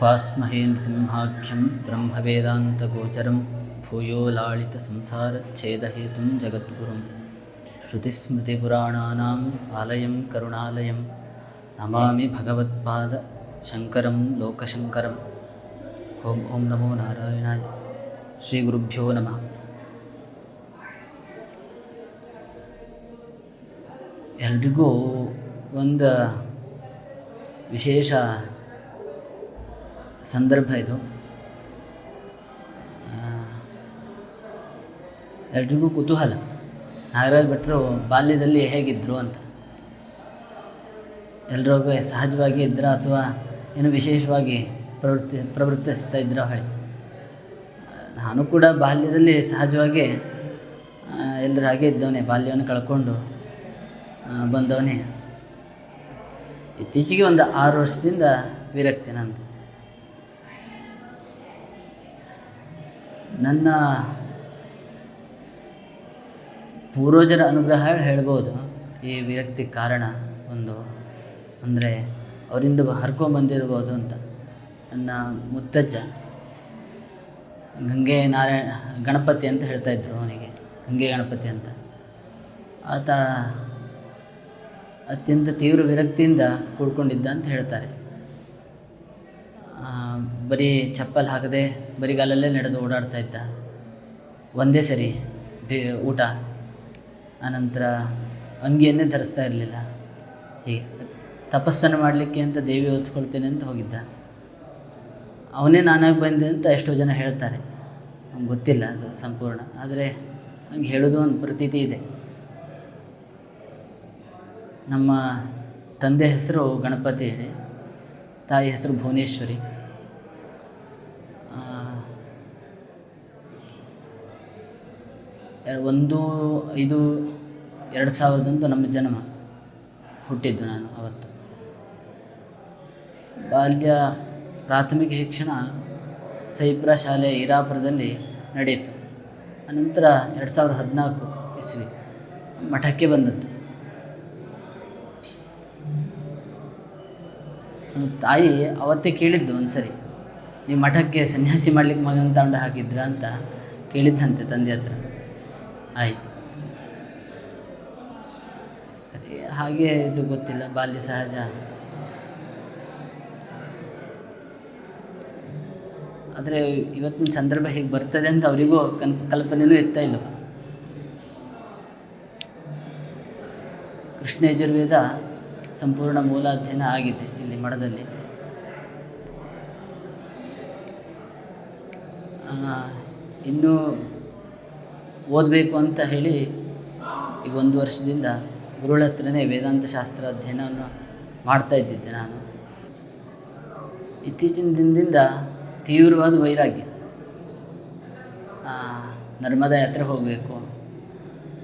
उपास्महे नृसिंहाख्यं ब्रह्मवेदान्तगोचरं भूयो लालितसंसारच्छेदहेतुं जगद्गुरुं श्रुतिस्मृतिपुराणानाम् आलयं करुणालयं नमामि भगवत्पादशङ्करं लोकशङ्करम् ॐ ॐ नमो नारायणाय ಶ್ರೀಗುರುಭ್ಯೋ ನಮಃ ಎಲ್ರಿಗೂ ಒಂದು ವಿಶೇಷ ಸಂದರ್ಭ ಇದು. ಎಲ್ರಿಗೂ ಕುತೂಹಲ. ನಾಗರಾಜ್ ಭಟ್ರು ಬಾಲ್ಯದಲ್ಲಿ ಹೇಗಿದ್ದರು ಅಂತ. ಎಲ್ರಿಗೂ ಸಹಜವಾಗಿ ಇದ್ರ ಅಥವಾ ಏನು ವಿಶೇಷವಾಗಿ ಪ್ರವೃತ್ತಿ, ಪ್ರವೃತ್ತಿಸ್ತಾ ಇದ್ರೋ ಹೇಳಿ ನಾನು ಕೂಡ ಬಾಲ್ಯದಲ್ಲಿ ಸಹಜವಾಗಿ ಎಲ್ಲರೂ ಹಾಗೆ ಇದ್ದವನೇ, ಬಾಲ್ಯವನ್ನು ಕಳ್ಕೊಂಡು ಬಂದವನೇ. ಇತ್ತೀಚೆಗೆ ಒಂದು ಆರು ವರ್ಷದಿಂದ ವಿರಕ್ತಿ ನಂದು. ನನ್ನ ಪೂರ್ವಜರ ಅನುಗ್ರಹ ಹೇಳ್ಬೋದು. ಈ ವಿರಕ್ತಿ ಕಾರಣ ಒಂದು. ಅಂದರೆ ಅವರಿಂದ ಹರ್ಕೊಂಬಂದಿರ್ಬೋದು ಅಂತ. ನನ್ನ ಮುತ್ತಜ್ಜ ಗಂಗೆ ನಾರಾಯಣ, ಗಣಪತಿ ಅಂತ ಹೇಳ್ತಾ ಇದ್ರು ಅವನಿಗೆ. ಗಂಗೆ, ಗಣಪತಿ ಅಂತ. ಆತ ಅತ್ಯಂತ ತೀವ್ರ ವಿರಕ್ತಿಯಿಂದ ಕೂಡ್ಕೊಂಡಿದ್ದ ಅಂತ ಹೇಳ್ತಾರೆ. ಬರೀ ಚಪ್ಪಲ್ ಹಾಕದೆ ಬರಿಗಾಲಲ್ಲೇ ನಡೆದು ಓಡಾಡ್ತಾ ಇದ್ದ. ಒಂದೇ ಸರಿ ಬೇ, ಊಟ. ಆನಂತರ ಅಂಗಿಯನ್ನೇ ಧರಿಸ್ತಾ ಇರಲಿಲ್ಲ. ಹೀಗೆ ತಪಸ್ಸನ್ನು ಮಾಡಲಿಕ್ಕೆ ಅಂತ ದೇವಿ ಹೋಲಿಸ್ಕೊಳ್ತೇನೆ ಅಂತ ಹೋಗಿದ್ದ. ಅವನೇ ನಾನಾಗಿ ಬಂದೆ ಅಂತ ಎಷ್ಟೋ ಜನ ಹೇಳ್ತಾರೆ. ನಮ್ಗೆ ಗೊತ್ತಿಲ್ಲ ಅದು ಸಂಪೂರ್ಣ. ಆದರೆ ಹಂಗೆ ಹೇಳೋದು ಒಂದು ಪ್ರತೀತಿ ಇದೆ. ನಮ್ಮ ತಂದೆ ಹೆಸರು ಗಣಪತಿ ಹೇಳಿ ತಾಯಿ ಹೆಸರು ಭುವನೇಶ್ವರಿ ಆ, ಎ- ಒಂದು, ಐದು, ಎರಡು ಸಾವಿರದಂದು ನಮ್ಮ ಜನ್ಮ ಹುಟ್ಟಿದ್ದು ನಾನು ಅವತ್ತು. ಬಾಲ್ಯ ಪ್ರಾಥಮಿಕ ಶಿಕ್ಷಣ ಸೈಪ್ರ ಶಾಲೆ ಇರಾಪುರದಲ್ಲಿ ನಡೆಯಿತು. ಅನಂತರ ಎರಡು ಸಾವಿರದ ಹದಿನಾಲ್ಕು ಇಸ್ವಿ ಮಠಕ್ಕೆ ಬಂದದ್ದು. ತಾಯಿ ಅವತ್ತೇ ಕೇಳಿದ್ದು ಒಂದು ಸರಿ ನೀವು ಮಠಕ್ಕೆ ಸನ್ಯಾಸಿ ಮಾಡ್ಲಿಕ್ಕೆ ಮಗನ ತಗೊಂಡು ಹಾಕಿದ್ರ? ಅಂತ ಕೇಳಿದ್ದಂತೆ ತಂದೆ ಹತ್ರ. ಆಯ್ತು. ಹಾಗೆ ಇದು ಗೊತ್ತಿಲ್ಲ, ಬಾಲ್ಯ ಸಹಜ. ಆದರೆ ಇವತ್ತಿನ ಸಂದರ್ಭ ಹೇಗೆ ಬರ್ತದೆ ಅಂತ ಅವರಿಗೂ ಕನ್ ಕಲ್ಪನೆಯೂ ಇರ್ತಾ ಇಲ್ಲ. ಕೃಷ್ಣ ಯಜುರ್ವೇದ ಸಂಪೂರ್ಣ ಮೂಲಾಧ್ಯಯನ ಆಗಿದೆ ಇಲ್ಲಿ ಮಠದಲ್ಲಿ. ಇನ್ನೂ ಓದಬೇಕು ಅಂತ ಹೇಳಿ ಈಗ ಒಂದು ವರ್ಷದಿಂದ ಗುರುಗಳ ಹತ್ರನೇ ವೇದಾಂತ ಶಾಸ್ತ್ರ ಅಧ್ಯಯನವನ್ನು ಮಾಡ್ತಾ ಇದ್ದಿದ್ದೆ ನಾನು. ಇತ್ತೀಚಿನ ದಿನದಿಂದ ತೀವ್ರವಾದ ವೈರಾಗ್ಯ. ನರ್ಮದಾ ಯಾತ್ರೆ ಹೋಗಬೇಕು,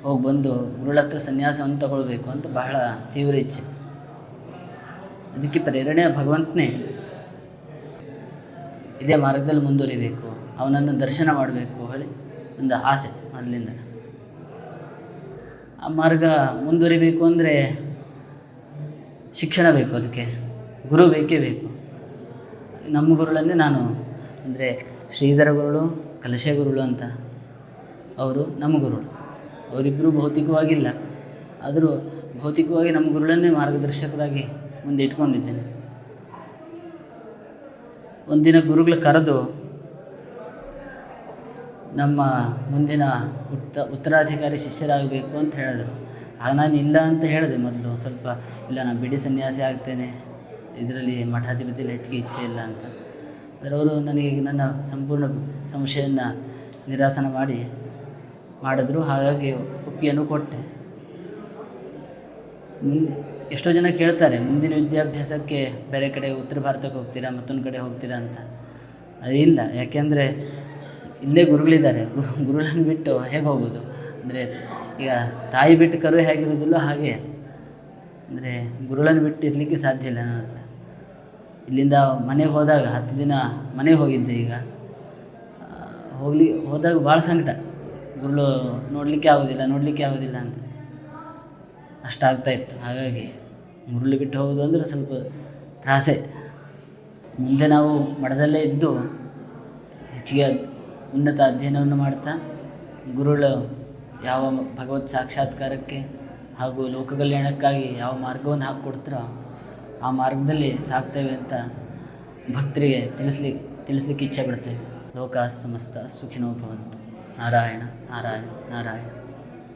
ಹೋಗಿ ಬಂದು ಗುರುಳ ಹತ್ರ ಸನ್ಯಾಸವನ್ನು ತಗೊಳ್ಬೇಕು ಅಂತ ಬಹಳ ತೀವ್ರ ಇಚ್ಛೆ. ಅದಕ್ಕೆ ಪ್ರೇರಣೆ ಭಗವಂತನೇ ಇದೇ ಮಾರ್ಗದಲ್ಲಿ ಮುಂದುವರಿಬೇಕು, ಅವನನ್ನು ದರ್ಶನ ಮಾಡಬೇಕು ಹೇಳಿ ಒಂದು ಆಸೆ ಮೊದಲಿಂದ ಆ ಮಾರ್ಗ ಮುಂದುವರಿಬೇಕು ಅಂದರೆ ಶಿಕ್ಷಣ ಬೇಕು ಅದಕ್ಕೆ. ಗುರು ಬೇಕೇ ಬೇಕು. ನಮ್ಮ ಗುರುಗಳನ್ನೇ ನಾನು ಅಂದರೆ ಶ್ರೀಧರ ಗುರುಗಳು ಕಲಶ ಗುರುಗಳು ಅಂತ ಅವರು ನಮ್ಮ ಗುರುಗಳು ಅವರಿಬ್ಬರು ಭೌತಿಕವಾಗಿಲ್ಲ. ಆದರೂ ಭೌತಿಕವಾಗಿ ನಮ್ಮ ಗುರುಗಳನ್ನೇ ಮಾರ್ಗದರ್ಶಕರಾಗಿ ಮುಂದೆ ಇಟ್ಕೊಂಡಿದ್ದೇನೆ. ಒಂದಿನ ಗುರುಗಳು ಕರೆದು ನಮ್ಮ ಮುಂದಿನ ಉತ್ತ, ಉತ್ತರಾಧಿಕಾರಿ ಶಿಷ್ಯರಾಗಬೇಕು ಅಂತ ಹೇಳಿದ್ರು. ಆಗ ನಾನು ಇಲ್ಲ ಅಂತ ಹೇಳಿದೆ ಮೊದಲು, ಸ್ವಲ್ಪ ಇಲ್ಲ, ನಾನು ಬಿಡಿ ಸನ್ಯಾಸಿ ಆಗ್ತೇನೆ. ಇದರಲ್ಲಿ ಮಠಾಧಿಪತಿಯಲ್ಲಿ ಹೆಚ್ಚಿಗೆ ಇಚ್ಛೆ ಇಲ್ಲ ಅಂತ. ಆದರೆ ಅವರು ನನಗೆ ನನ್ನ ಸಂಪೂರ್ಣ ಸಂಶಯವನ್ನು ನಿರಾಸನ ಮಾಡಿ ಮಾಡಿದ್ರು. ಹಾಗಾಗಿ ಒಪ್ಪಿಗೆಯನ್ನು ಕೊಟ್ಟೆ. ಮುಂದೆ ಎಷ್ಟೋ ಜನ ಕೇಳ್ತಾರೆ, ಮುಂದಿನ ವಿದ್ಯಾಭ್ಯಾಸಕ್ಕೆ ಬೇರೆ ಕಡೆ ಉತ್ತರ ಭಾರತಕ್ಕೆ ಹೋಗ್ತೀರಾ, ಮತ್ತೊಂದು ಕಡೆ ಹೋಗ್ತೀರಾ ಅಂತ. ಅದಿಲ್ಲ ಯಾಕೆಂದರೆ ಇಲ್ಲೇ ಗುರುಗಳಿದ್ದಾರೆ. ಗುರು ಗುರುಗಳನ್ನು ಬಿಟ್ಟು ಹೇಗೆ ಹೋಗೋದು ಅಂದರೆ ಈಗ ತಾಯಿ ಬಿಟ್ಟು ಕರು ಹೇಗಿರೋದಿಲ್ಲ ಹಾಗೆ. ಅಂದರೆ ಗುರುಗಳನ್ನು ಬಿಟ್ಟು ಇರಲಿಕ್ಕೆ ಸಾಧ್ಯ ಇಲ್ಲ ನನ್ನ ಹತ್ರ. ಇಲ್ಲಿಂದ ಮನೆಗೆ ಹೋದಾಗ ಹತ್ತು ದಿನ ಮನೆಗೆ ಹೋಗಿದ್ದೆ ಈಗ. ಹೋಗ್ಲಿ, ಹೋದಾಗ ಭಾಳ ಸಂಕಟ. ಗುರುಳು ನೋಡಲಿಕ್ಕೆ ಆಗೋದಿಲ್ಲ ನೋಡಲಿಕ್ಕೆ ಆಗೋದಿಲ್ಲ ಅಂತ. ಅಷ್ಟಾಗ್ತಾ ಇತ್ತು. ಹಾಗಾಗಿ ಗುರುಳು ಬಿಟ್ಟು ಹೋಗೋದು ಅಂದರೆ ಸ್ವಲ್ಪ ತ್ರಾಸೆ. ಮುಂದೆ ನಾವು ಮಠದಲ್ಲೇ ಇದ್ದು ಹೆಚ್ಚಿಗೆ ಉನ್ನತ ಅಧ್ಯಯನವನ್ನು ಮಾಡ್ತಾ ಗುರುಗಳು ಯಾವ ಭಗವತ್ ಸಾಕ್ಷಾತ್ಕಾರಕ್ಕೆ ಹಾಗೂ ಲೋಕ ಕಲ್ಯಾಣಕ್ಕಾಗಿ ಯಾವ ಮಾರ್ಗವನ್ನು ಹಾಕ್ಕೊಡ್ತಾರೋ ಆ ಮಾರ್ಗದಲ್ಲಿ ಸಾಕ್ತೇವೆ ಅಂತ ಭಕ್ತರಿಗೆ ತಿಳಿಸ್ಲಿಕ್ಕೆ ತಿಳಿಸ್ಲಿಕ್ಕೆ ಇಚ್ಛೆ ಪಡ್ತೇವೆ. ಲೋಕ ಸಮಸ್ತ ಸುಖಿನೋ ಭವಂತು. ನಾರಾಯಣ ನಾರಾಯಣ ನಾರಾಯಣ.